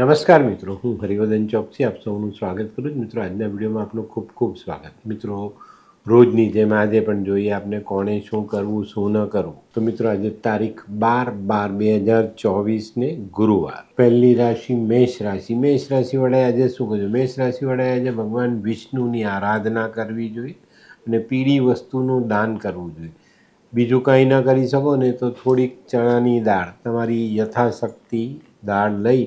નમસ્કાર મિત્રો, હું હરિવર્ધન ચોકથી આપ સૌનું સ્વાગત કરું છું. મિત્રો, આજના વિડીયોમાં આપનું ખૂબ ખૂબ સ્વાગત. મિત્રો, રોજની જેમ આજે પણ જોઈએ આપણે કોણે શું કરવું, શું ન કરવું. તો મિત્રો, આજે તારીખ બાર બાર બે હજાર ચોવીસને ગુરુવાર. પહેલી રાશિ મેષ રાશિ. મેષ રાશિવાળાએ આજે શું કરવું મેષ રાશિવાળાએ આજે ભગવાન વિષ્ણુની આરાધના કરવી જોઈએ અને પીળી વસ્તુનું દાન કરવું જોઈએ. બીજું કંઈ ન કરી શકો ને તો થોડીક ચણાની દાળ. તમારી યથાશક્તિ દાળ લઈ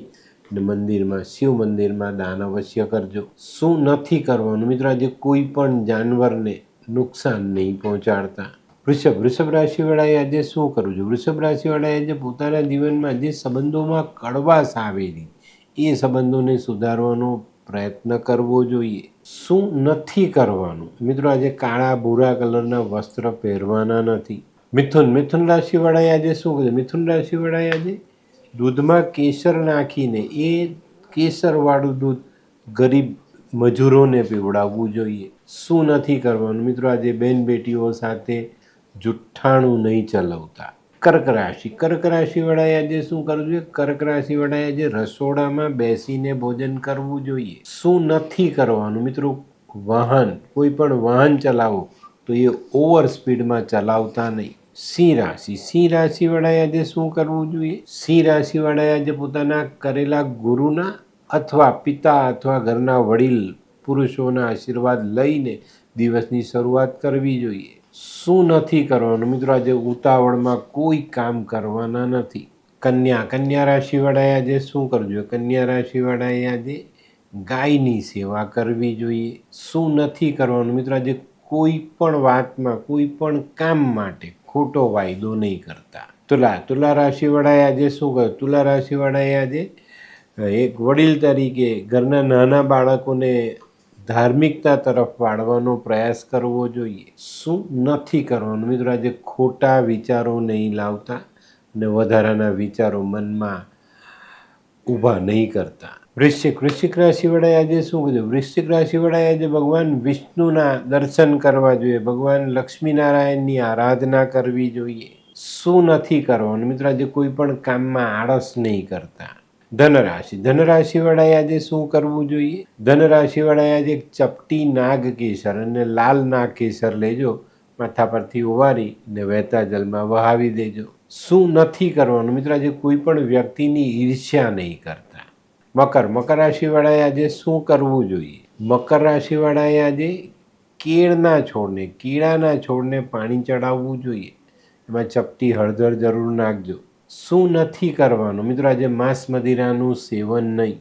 મંદિરમાં, શિવ મંદિરમાં દાન અવશ્ય કરજો. શું નથી કરવાનું મિત્રો? આજે કોઈ પણ જાનવરને નુકસાન નહીં પહોંચાડતા. વૃષભ વૃષભ રાશિવાળાએ આજે શું કરવું જોઈએ વૃષભ રાશિવાળાએ આજે પોતાના જીવનમાં જે સંબંધોમાં કડવાશ આવેલી, એ સંબંધોને સુધારવાનો પ્રયત્ન કરવો જોઈએ. શું નથી કરવાનું? મિત્રો, આજે કાળા, ભૂરા કલરના વસ્ત્ર પહેરવાના નથી. મિથુન મિથુન રાશિવાળાએ આજે શું કર્યું? મિથુન રાશિવાળાએ આજે દૂધમાં કેસર નાખીને, એ કેસરવાળું દૂધ ગરીબ મજૂરોને પીવડાવવું જોઈએ. શું નથી કરવાનું? મિત્રો, આજે બેન બેટીઓ સાથે જુઠ્ઠાણું નહીં ચલાવતા. કર્ક રાશિ. કર્ક રાશિવાળાએ આજે શું કરવું જોઈએ? કર્ક રાશિવાળાએ આજે રસોડામાં બેસીને ભોજન કરવું જોઈએ. શું નથી કરવાનું? મિત્રો, વાહન. કોઈ પણ વાહન ચલાવો તો એ ઓવર સ્પીડમાં ચલાવતા નહીં. સિંહ રાશિ. સિંહ રાશિવાળાએ આજે શું કરવું જોઈએ? સિંહ રાશિવાળાએ આજે પોતાના કરેલા ગુરુના અથવા પિતા અથવા ઘરના વડીલ પુરુષોના આશીર્વાદ લઈને દિવસની શરૂઆત કરવી જોઈએ. શું નથી કરવાનું? મિત્રો, આજે ઉતાવળમાં કોઈ કામ કરવાના નથી. કન્યા. કન્યા રાશિવાળાએ આજે શું કરવું જોઈએ? કન્યા રાશિવાળાએ આજે ગાયની સેવા કરવી જોઈએ. શું નથી કરવાનું? મિત્રો, આજે કોઈ પણ વાતમાં, કોઈ પણ કામ માટે ખોટો વાયદો નહીં કરતા. તુલા તુલા રાશિવાળાએ આજે શું કર્યું તુલા રાશિવાળાએ આજે એક વડીલ તરીકે ઘરના નાના બાળકોને ધાર્મિકતા તરફ વાળવાનો પ્રયાસ કરવો જોઈએ. શું નથી કરવાનું? મિત્રો, આજે ખોટા વિચારો નહીં લાવતા અને વધારાના વિચારો મનમાં ઊભા નહીં કરતા. વૃશ્ચિક વૃશ્ચિક રાશિવાળાએ આજે શું કીધું? વૃશ્ચિક રાશિવાળાએ આજે ભગવાન વિષ્ણુના દર્શન કરવા જોઈએ. ભગવાન લક્ષ્મીનારાયણની આરાધના કરવી જોઈએ. શું નથી કરવાનું? મિત્રો, આજે કોઈ પણ કામમાં આળસ નહીં કરતા. ધનરાશિ. ધનરાશિવાળાએ આજે શું કરવું જોઈએ? ધનરાશિવાળાએ આજે ચપટી નાગ કેસર અને લાલ નાગ કેસર લેજો. માથા પરથી ઉવારી ને વહેતા જલમાં વહાવી દેજો. શું નથી કરવાનું? મિત્રો, આજે કોઈ પણ વ્યક્તિની ઈર્ષ્યા નહીં કરતા. મકર. મકર રાશિવાળાએ આજે શું કરવું જોઈએ? મકર રાશિવાળાએ આજે કેળના છોડને, કેળાના છોડને પાણી ચડાવવું જોઈએ. એમાં ચપટી હળદર જરૂર નાખજો. શું નથી કરવાનું? મિત્રો, આજે માંસ મદિરાનું સેવન નહીં.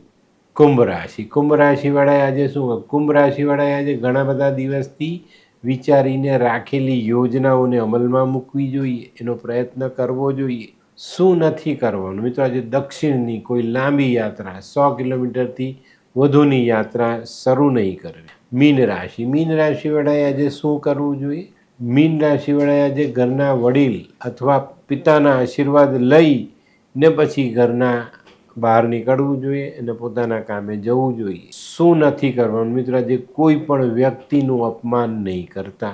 કુંભ રાશિ. કુંભ રાશિવાળાએ આજે શું કુંભ રાશિવાળાએ આજે ઘણા બધા દિવસથી વિચારીને રાખેલી યોજનાઓને અમલમાં મૂકવી જોઈએ. એનો પ્રયત્ન કરવો જોઈએ. શું નથી કરવાનું? મિત્રો, આજે દક્ષિણની કોઈ લાંબી યાત્રા, સો કિલોમીટરથી વધુની યાત્રા શરૂ નહીં કરવી. મીન રાશિ. મીન રાશિવાળાએ આજે શું કરવું જોઈએ? મીન રાશિવાળાએ આજે ઘરના વડીલ અથવા પિતાના આશીર્વાદ લઈ ને પછી ઘરના બહાર નીકળવું જોઈએ અને પોતાના કામે જવું જોઈએ. શું નથી કરવાનું? મિત્રો, આજે કોઈ પણ વ્યક્તિનું અપમાન નહીં કરતા.